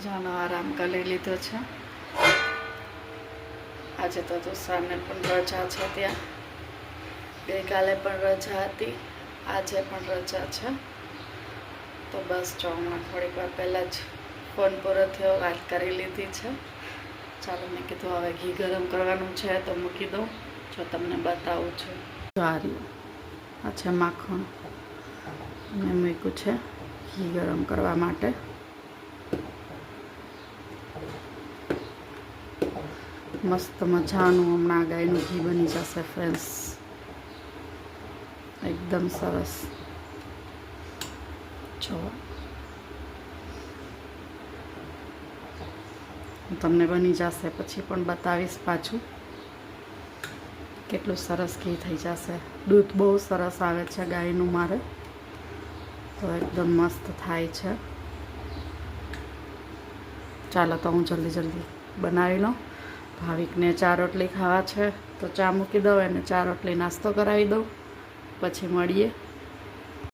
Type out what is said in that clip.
મજાનો આરામ કરી લીધો છે. આજે તો તુષારને પણ રજા છે ત્યાં. ગઈકાલે પણ રજા હતી. આજે પણ રજા છે. તો બસ જો થોડીક વાર પહેલાં જ ફોન પૂરો થયો, વાત કરી લીધી છે. ચાલો મેં કીધું હવે ઘી ગરમ કરવાનું છે તો મૂકી દઉં. જો તમને બતાવું છું. જ્વારી આ છે માખણ. મેં મૂક્યું છે ઘી ગરમ કરવા માટે. મસ્ત મજાનું હમણાં ગાયનું ઘી બની જશે ફ્રેન્ડ્સ એકદમ સરસ. જો. તમને બની જશે, પછી પણ બતાવીશ પાછું. કેટલું સરસ ઘી થઈ જશે. દૂધ બહુ સરસ આવે છે ગાયનું મારે. તો એકદમ મસ્ત થાય છે. ચાલો તો હું જલ્દી જલ્દી બનાવી લઉં. ભાવિકને ચા રોટલી ખાવા છે, તો ચા મૂકી દઉં એને ચા રોટલી નાસ્તો કરાવી દઉં. પછી મળીએ.